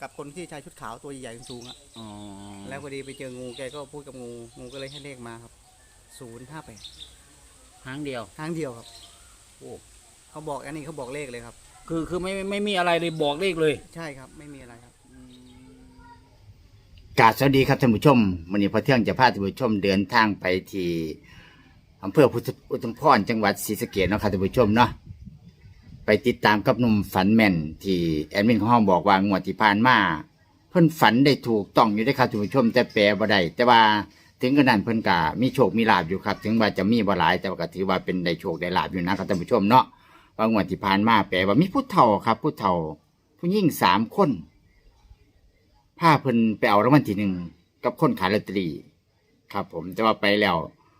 กับคนที่ชายชุดขาวตัวใหญ่ๆสูงๆอะอ๋อแล้วพอดีไปเจองูแกก็พูดกับงูงูก็เลยให้เลขมาครับศูนย์ห้าแปดครั้งเดียวครั้งเดียวครับโอ้เขาบอกอันนี้เขาบอกเลขเลยครับ คือคือไม่ไม่ไม่มีอะไรเลยบอกเลขเลยใช่ครับไม่มีอะไรครับ กราบสวัสดีครับท่านผู้ชมวันนี้พระเที่ยงจะพาท่านผู้ชมเดินทางไปที่อำเภอพุทธอุทุมพรจังหวัดศรีสะเกษเนาะครับท่านผู้ชมเนาะ ไปติดตามกับหนุ่มฝันแม่น ที่แอดมินของห้องบอกว่างวดที่ผ่านมาเพิ่นฝันได้ถูกต้องอยู่ได้ครับท่านผู้ชมแต่แปลบ่ได้แต่ว่าถึงกระนั้นเพิ่นกะมีโชคมีลาบอยู่ครับ ถึงว่าจะมีบ่หลายแต่ว่าก็ถือว่าเป็นได้โชคได้ลาบอยู่นะครับท่านผู้ชมเนาะว่างวดที่ผ่านมาแปลว่ามีผู้เฒ่าครับ ผู้เฒ่า ผู้หญิงสามคนพาเพิ่นไปเอารางวัลที่หนึ่งกับคนขายลอตเตอรี่ครับ ผมแต่ว่าไปแล้ว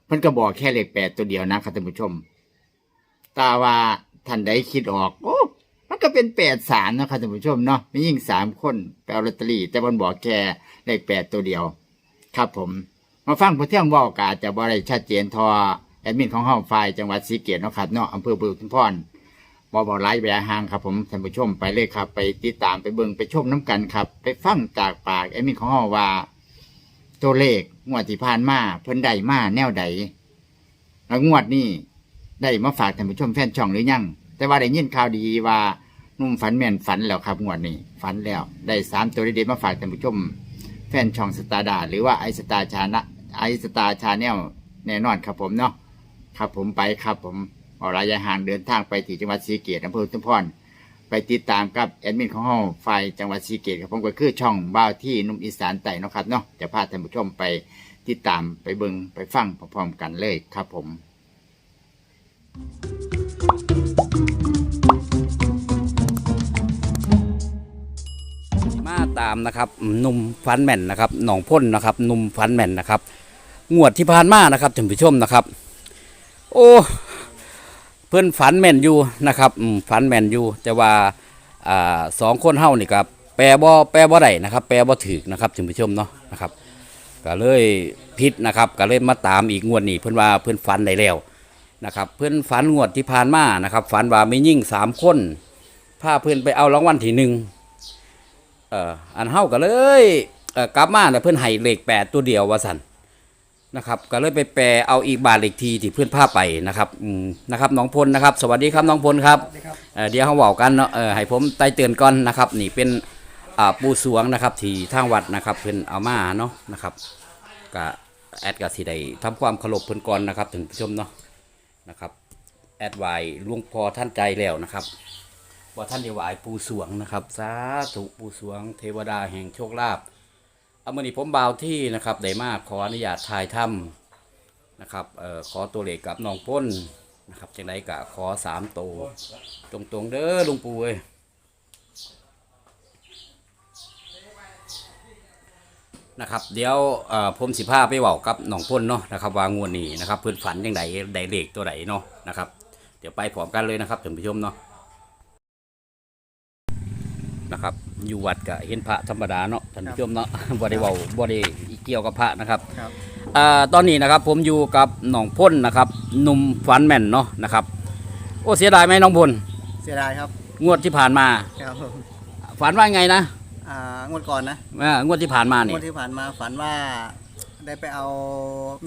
เพิ่นก็บอกแค่เลขแปดตัวเดียวนะครับท่านผู้ชม ตาว่า ท่านใดคิดออกโอ้มันก็เป็นแปดสามนะครับท่านผู้ชมเนาะมียิ่งสามคนไปเอาลอตเตอรี่ แต่มันบอกแค่เลขแปดตัวเดียว ครับผม มาฟังผู้เที่ยงว่ากาจะบ่ได้ชัดเจนทอแอดมินของห้องไฟจังหวัดศรีเกตเนะครับเนาะอำเภอบุรีพรบอบอไลฟ์แวห่างครับผมท่านผู้ชมไปเลยครับ ไปติดตามไปเบิ่งไปชมน้ำกันครับ ไปฟังจากปากแอดมินของเราว่า ตัวเลขงวดที่ผ่านมาเพิ่นได้มาแนวใดแล้วงวดนี้ ได้มาฝากท่านผู้ชมแฟนช่องหรือยังแต่ว่าได้ยินข่าวดีว่านุ่มฝันแม่นฝันแล้วครับงวดนี้ฝันแล้วได้สามตัวเด็ดๆมาฝากท่านผู้ชม แฟนช่องสตาร์ดาหรือว่าไอสตาร์ชานะไอสตาร์ชาแนลแน่นอนครับผมเนาะครับผมไปครับผมเอาระยะห่างเดินทางไปที่จังหวัดศรีเกตอำเภอตุมพรไปติดตามกับแอดมินของห้องไฟจังหวัดศรีเกตครับผมก็คือช่องบ้าวที่นุ่มอีสานไต่เนาะครับเนาะจะพาท่านผู้ชมไปติดตามไปเบิงไปฟังพร้อมๆกันเลยครับผม มาตามนะครับหนุ่มฟันแม่นนะครับหนองพ่นนะครับหนุ่มฟันแม่นนะครับ งวดที่ผ่านมานะครับท่านผู้ชมนะครับ โอ้เพื่อนฝันแม่นอยู่นะครับฝันแม่นอยู่แต่ว่าอ่าสองคนเฮานี่ครับแปลบ่แปลบ่ได้นะครับ แปลบ่ถูกนะครับท่านผู้ชมเนาะนะครับก็เลยพิษนะครับก็เลยมาตามอีกงวดนี้เพื่อนว่าเพื่อนฝันได้แล้ว นะครับเพื่อนฝันงวดที่ผ่านมานะครับฝันว่าไม่ยิ่งสามคนพาเพื่อนไปเอารางวัลที่หนึ่งเอ่ออันเฮาก็เลยเอ่อกลับมาเนี่เพื่อนให้เลขแปดตัวเดียวว่าสันนะครับก็เลยไปแปลเอาอีกบาทเลขทีที่เพื่อนพาไปนะครับอืมนะครับน้องพลนะครับ สวัสดีครับน้องพลครับเอ่อเดี๋ยวเขาบอกกันเนาะเออให้ผมไต่เตือนก่อนนะครับนี่เป็นอ่าปูสวงนะครับที่ทางวัดนะครับเพื่อนเอามาเนาะนะครับก็แอดกับสีใดทำความเคารพเพื่อนก่อนนะครับถึงผู้ชมเนาะ นะครับ แอดไวหลวงพอท่านใจแล้วนะครับว่าท่านเดวายปูสวงนะครับ สาธุปูสวง เทวดาแห่งโชคลาภเอามือนี้ผมบ่าวที่นะครับได้มากขออนุญาตถ่ายถ้ำนะครับเอ่อขอตัวเลขกับน้องพ้นนะครับจังไรกะขอสามตัวตรงๆเด้อลุงปูเอ้ย นะครับ เดี๋ยวเอ่อผมสิพาไปเว้ากับน้องพ้นเนาะนะครับว่างวดนี้นะครับเพื่อนฝันยังไงได้เลขตัวไหนเนาะนะครับ เดี๋ยวไปพร้อมกันเลยนะครับท่านผู้ชมเนาะนะครับอยู่วัดก็เห็นพระธรรมดาเนาะท่านผู้ชมเนาะบ่ได้เว้าบ่ได้เกี่ยวกับพระนะครับครับอ่าตอนนี้นะครับผมอยู่กับน้องพ่นนะครับหนุ่มฟันแม่นเนาะนะครับ โอ้เสียดายไหมน้องพลเสียดายครับ งวดที่ผ่านมาครับผมฝันว่าไงนะ อ่างวดก่อนนะอ่างวดที่ผ่านมางนี่วดที่ผ่านมาฝันว่าได้ไปเอา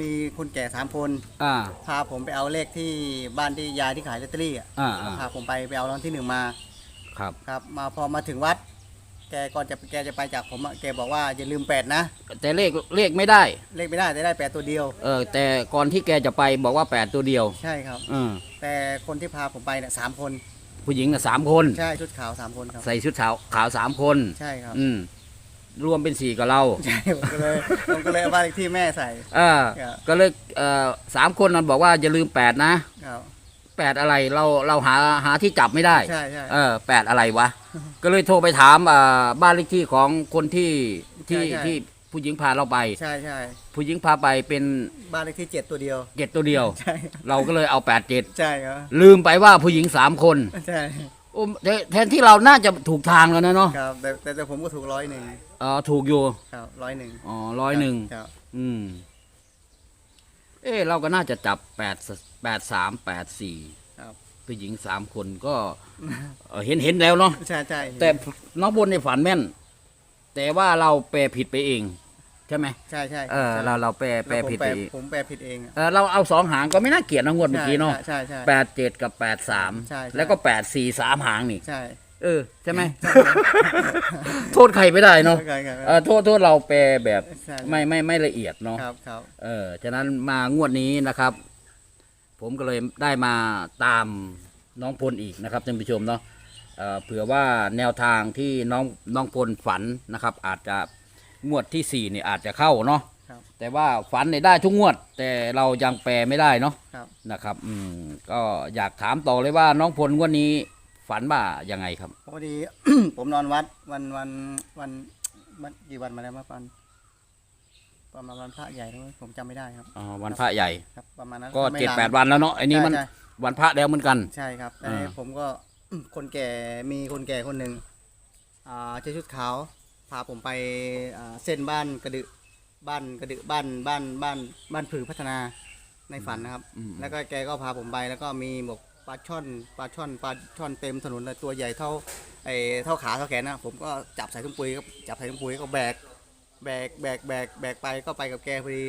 มีคนแก่สามคนอ่า พาผมไปเอาเลขที่บ้านที่ยายที่ขายลอตเตอรี่อะอ่าอ่า พาผมไปไปเอารางวัลที่หนึ่งมา ครับ ครับมาพอมาถึงวัด แกก่อนจะแกจะไปจากผมอะแกบอกว่าอย่าลืมแปดนะ แต่เลขเลขไม่ได้ เลขไม่ได้แต่ได้แปดตัวเดียว เออ แต่ก่อนที่แกจะไปบอกว่าแปดตัวเดียว ใช่ครับ อืมแต่คนที่พาผมไปเนี่ยสามคน ผู้หญิงน่ะสามคน ใช่ชุดขาวสามคนครับใส่ชุดขาวขาวสามคน ใช่ครับอืมรวมเป็นสี่กับเราใช่ผมก็เลยผมก็เลยเอาบ้านเลขที่แม่ใส่อ่าครับ ก็เลยเอ่อสามคนนั้นบอกว่าอย่าลืมแปดนะครับ แปดอะไรเราเราหาหาที่จับไม่ได้ ใช่ใช่ เออแปดอะไรวะ ก็เลยโทรไปถามอ่าบ้านเลขที่ของคนที่ที่ใช่ใช่ ที่ ผู้หญิงพาเราไป ใช่ใช่ผู้หญิงพาไปเป็นบ้านเลขที่เจ็ดตัวเดียว เจ็ดตัวเดียว ใช่ เราก็เลยเอาแปดเจ็ดใช่ครับลืมไปว่าผู้หญิงสามคนใช่โอ้แทแทนที่เราน่าจะถูกทางแล้วนะเนาะครับแต่แต่แต่ผมก็ถูกร้อยหนึ่งเออถูกอยู่ครับร้อยหนึ่งอ๋อร้อยหนึ่งครับอืม เอ๊ะเราก็น่าจะจับแปดแปดสามแปดสี่ครับผู้หญิงสามคนก็เอ่อเห็นเห็นแล้วเนาะ ใช่ใช่แต่น้องบนในฝันแม่น แต่ว่าเราแปลผิดไปเอง ใช่ไหมใช่ใช่เออใช่เราเราแปลแปลล้วผมผิดไปเองผมแปลผิดเองอะ เออเราเอาสองหางก็ไม่น่าเกลียดนะงวดเมื่อกี้เนาะใช่ใช่แปดเจ็ดกับแปดสามใช่ใช่ แล้วก็แปดสี่สามหางนี่ ใช่ เออใช่ไหม โทษใครไม่ได้เนาะใช่ครับเออโทษโทษเราแปลแบบใช่ ไม่ไม่ไม่ละเอียดเนาะ ครับครับเออ ฉะนั้นมางวดนี้นะครับ ผมก็เลยได้มาตามน้องพลอีกนะครับท่านผู้ชมเนาะเอ่อเผื่อว่าแนวทางที่น้องน้องพลฝันนะครับ อาจจะ งวดที่สี่เนี่ยอาจจะเข้าเนาะครับ แต่ว่าฝันเนี่ยได้ทุกงวด แต่เรายังแปลไม่ได้เนาะครับ นะครับ อืมก็อยากถามต่อเลยว่าน้องพลงวดนี้ฝันว่ายังไงครับ พอดี ผมนอนวัดวันวันวันวันกี่วันมาแล้วมาปันประมาณวันพระใหญ่นะผมจำไม่ได้ครับ อ๋อวันพระใหญ่ ครับ ประมาณนั้นก็ไม่เจ็ดนานแปดวันแล้วเนาะไอ้นี่มันใช่วันพระแล้วเหมือนกัน ใช่ครับแต่อ่า ผมก็ คนแก่มีคนแก่คนหนึ่งอ่าใช้ชุดขาว พาผมไปอ่าเส้นบ้านกระดึบ้านกระดึบ้านบ้านบ้านบ้านผือพัฒนาในฝันนะครับอืมแล้วก็แกก็พาผมไปแล้วก็มีบอกปลาช่อนปลาช่อนปลาช่อนเต็มถนนเลยตัวใหญ่เท่าไอ้เท่าขาเท่าแขนนะผมก็จับใส่ถุงปุ๋ยก็จับใส่ถุงปุ๋ยก็แบกแบกแบกแบกแบกไปก็ไปกับแกพอดี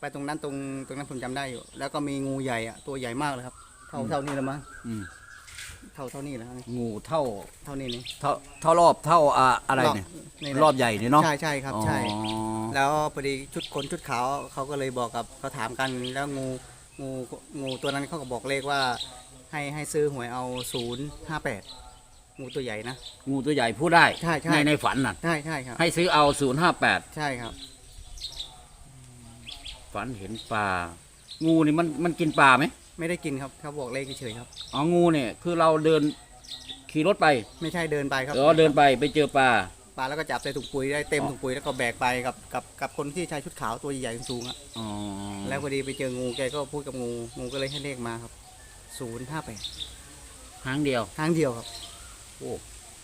ไปตรงนั้นตรงตรงนั้นผมจำได้อยู่ แล้วก็มีงูใหญ่อะตัวใหญ่มากเลยครับ เท่าเท่านี้แล้วมั้งอืม เท่าเท่านี้แล้วนี่งูเท่าเท่านี้นี่เท่าเท่ารอบเท่าอ่าอะไรเนี่ยนี่แหละรอบใหญ่เนี่ยเนาะใช่ใช่ครับใช่ อ๋อ แล้วพอดีชุดคนชุดขาวเขาก็เลยบอกกับเขาถามกันแล้วงูงูงูตัวนั้นเขาก็บอกเลขว่า ให้ให้ซื้อหวยเอาศูนย์ห้าแปดงูตัวใหญ่นะ งูตัวใหญ่พูดได้ใช่ใช่ ในในฝันน่ะ ใช่ใช่ครับ ให้ซื้อเอาศูนย์ห้าแปดใช่ครับฝันเห็นปลา งูนี่มันมันกินปลาไหม ไม่ได้กินครับเขาบอกเลขเฉยๆครับ อ๋องูเนี่ยคือเราเดินขี่รถไปไม่ใช่เดินไปครับเออเดินไปไปเจอปลา ปลาแล้วก็จับใส่ถุงปุ๋ยได้เต็มอ๋อถุงปุ๋ยแล้วก็แบกไปกับกับกับคนที่ใช้ชุดขาวตัวใหญ่ๆสูงๆอะอ๋อแล้วพอดีไปเจองูแกก็พูดกับงูงูก็เลยให้เลขมาครับศูนย์ห้าแปดหางเดียว ครั้งเดียวครับโอ้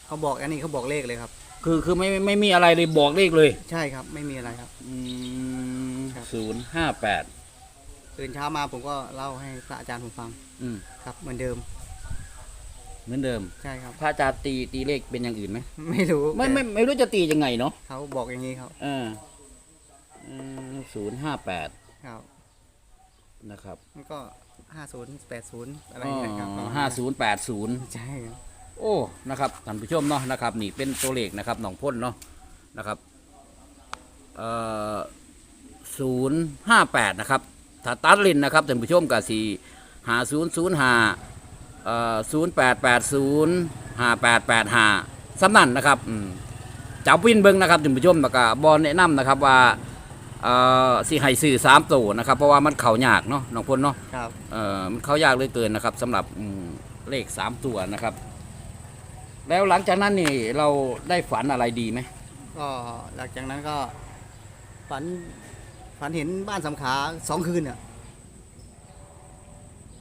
เขาบอกอันนี้เขาบอกเลขเลยครับ คือคือไม่ไม่ไม่มีอะไรเลยบอกเลขเลย ใช่ครับ ไม่มีอะไรครับครับ ศูนย์ห้าแปด ตื่นเช้ามาผมก็เล่าให้พระอาจารย์ผมฟังอืมครับ เหมือนเดิมเหมือนเดิม ใช่ครับ พระอาจารย์ตีตีเลขเป็นอย่างอื่นไหมไม่รู้ไม่แต่ไม่ไม่รู้จะตียังไงเนาะเขาบอกอย่างนี้ครับเออศูนย์ห้าแปดครับนะครับ มันก็ห้าศูนย์แปดศูนย์อะไรอย่างเงี้ยครับประมณห้าศูนย์แปดศูนย์ใช่ครับโอ้นะครับท่านผู้ชมเนาะนะครับ นี่เป็นตัวเลขนะครับหนองพ่นเนาะนะครับเอ่อศูนย์ห้าแปดนะครับ ถ้าตัดลินนะครับท่านผู้ชมกับสี่หาศูนย์ศูนย์หาเอ่อศูนย์แปดแปดศูนย์ห้าแปดแปดห้าสำนันนะครับอืมจับวินเบิงนะครับท่านผู้ชมแล้วก็บอลแนะนำนะครับว่าเอ่อสิให้สื่อสามตัวนะครับ เพราะว่ามันเข่ายากเนาะน้องพลเนาะครับเอ่อมันเข้ายากเหลยเกินนะครับสำหรับอืมเลขสามตัวนะครับ แล้วหลังจากนั้นนี่เราได้ฝันอะไรดีไหมก็หลังจากนั้นก็ฝัน ฝันเห็นบ้านสำขาสองคืนเนี่ย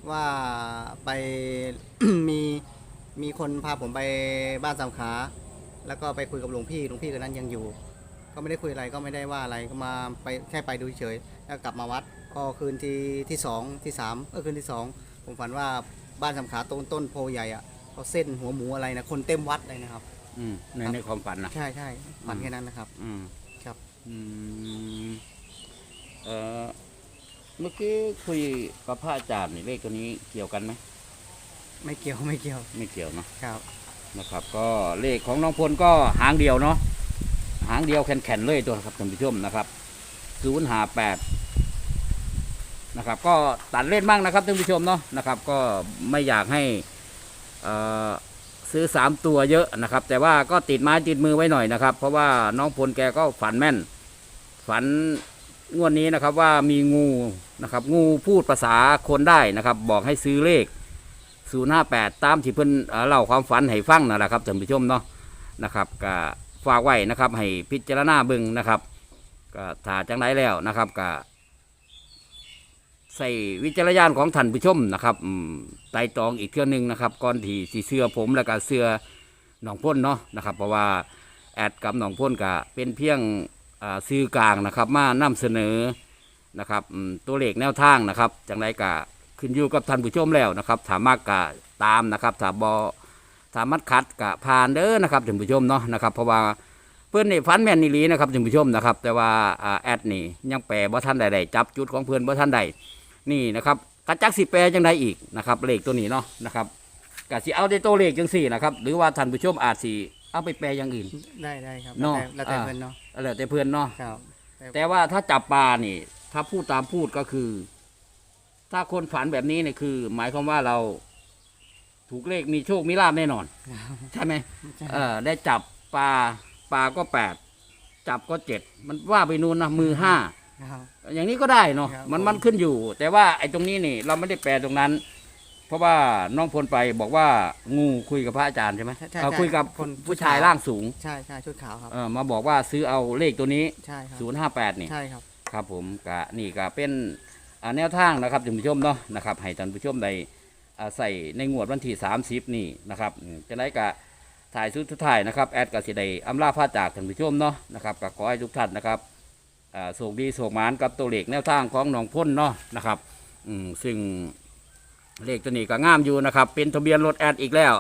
ว่าไป มีมีคนพาผมไปบ้านสำขา แล้วก็ไปคุยกับหลวงพี่หลวงพี่คนนั้นยังอยู่ ก็ไม่ได้คุยอะไรก็ไม่ได้ว่าอะไรก็มาไปแค่ไปดูเฉยแล้วกลับมาวัดก็คืนที่ที่สองที่สามเออคืนที่สองผมฝันว่าบ้านสำขาต้นต้นโพใหญ่อะเขาเส้นหัวหมูอะไรนะคนเต็มวัดเลยนะครับ อืมในครับในความฝันนะใช่ใช่ฝันแค่นั้นนะครับ อืมครับ อืม เออเมื่อกี้คุยกับพระอาจารย์นี่เลขตัวนี้เกี่ยวกันไหมไม่เกี่ยวไม่เกี่ยวไม่เกี่ยวเนาะครับนะครับ ก็เลขของน้องพลก็หางเดียวเนาะหางเดียวแข็งๆเลยตัวครับท่านผู้ชมนะครับศูนย์หาแปดนะครับ ก็ตัดเล่นบ้างนะครับท่านผู้ชมเนาะนะครับ ก็ไม่อยากให้เอ่อซื้อสามตัวเยอะนะครับ แต่ว่าก็ติดไม้ติดมือไว้หน่อยนะครับ เพราะว่าน้องพลแกก็ฝันแม่น ฝัน งวดนี้นะครับว่ามีงูนะครับ งูพูดภาษาคนได้นะครับ บอกให้ซื้อเลข 058 ตามที่เพิ่นเอ่อเล่าความฝันให้ฟังนั่นแหละครับท่านผู้ชมเนาะนะครับก็ฝากไว้นะครับ ให้พิจารณาเบิ่งนะครับก็ถ้าจังไรแล้วนะครับก็ใส่วิจารณญาณของท่านผู้ชมนะครับอืมไต่ตรองอีกเทื่อหนึงนะครับก่อนที่สีเสื้อผมแล้วก็เสื้อหนองพ่นเนาะนะครับ เพราะว่าแอดกับหนองพ่นก็เป็นเพียง ซื้อกลางนะครับมานำเสนอนะครับตัวเลขแนวทางนะครับจังไรก็ขึ้นอยู่กับท่านผู้ชมแล้วนะครับถามมากกะตามนะครับถ้าบอถามมัดคัดกะผ่านเด้อนะครับท่านผู้ชมเนาะนะครับเพราะว่าเพื่อนนี่ฟันแม่นนี่ลีนะครับท่านผู้ชมนะครับ แต่ว่าแอดนี่ยังแปลบ่ท่านใดๆจับจุดของเพื่อนบ่ท่านใดนี่นะครับกระจักสิแปลจังใดอีกนะครับเลขตัวนี้เนาะนะครับกะสิเอาได้ตัวเลขจังสี่นะครับหรือว่าท่านผู้ชมอาจสิ เอาไปแปลอย่างอื่น ได้ได้ครับเนาะแล้วแต่แล้วแต่อ่า เพื่อนเนาะแล้วแต่เพื่อนเนาะครับแต่แต่ว่าถ้าจับปลานี่ ถ้าพูดตามพูดก็คือ ถ้าคนฝันแบบนี้เนี่ยคือ หมายความว่าเรา ถูกเลขมีโชคมีลาบแน่นอน ใช่ไหมเออได้จับปลาปลาก็แปดจับก็เจ็ดมันว่าไปนู่นนะมือห้าครับ อย่างนี้ก็ได้เนาะครับมันผม มันขึ้นอยู่ แต่ว่าไอ้ตรงนี้นี่ เราไม่ได้แปลตรงนั้น เพราะว่าน้องพลไปบอกว่างูคุยกับพระอาจารย์ใช่ไหมใช่ใช่เออคุยกับคนผู้ชายร่างสูงใช่ใช่ชุดขาวครับ เออมาบอกว่าซื้อเอาเลขตัวนี้ ใช่ครับศูนย์ห้าแปดนี่ ใช่ครับ ครับผมกะนี่ก็เป็นอ่าแนวทางนะครับท่านผู้ชมเนาะนะครับให้ท่านผู้ชมได้อ่าใส่ในงวดวันที่ 30 นี่นะครับอืมจะได้กะถ่ายสุดทุดท้ายนะครับแอดก็สิได้อำลาพาจากท่านผู้ชมเนาะนะครับก็ขอให้ทุกท่านนะครับอ่าโชคดีโชคหมานกับตัวเลขแนวทางของหนองพ่นเนาะนะครับอืมซึ่ง เลขตัวนี้ก็งามอยู่นะครับ เป็นทะเบียนรถแอดอีกแล้ว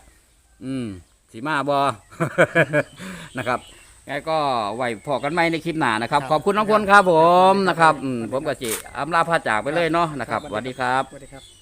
58อืมสีมาบอ นะครับงั้นก็ไว้พอกันไหมในคลิปหน้านะครับครับขอบคุณน้องพลครับผมครับนะครับครับอืมผมก็จิอำลาพาจากไปเลยเนาะนะครับครับสวัสดีครับ สวัสดีครับ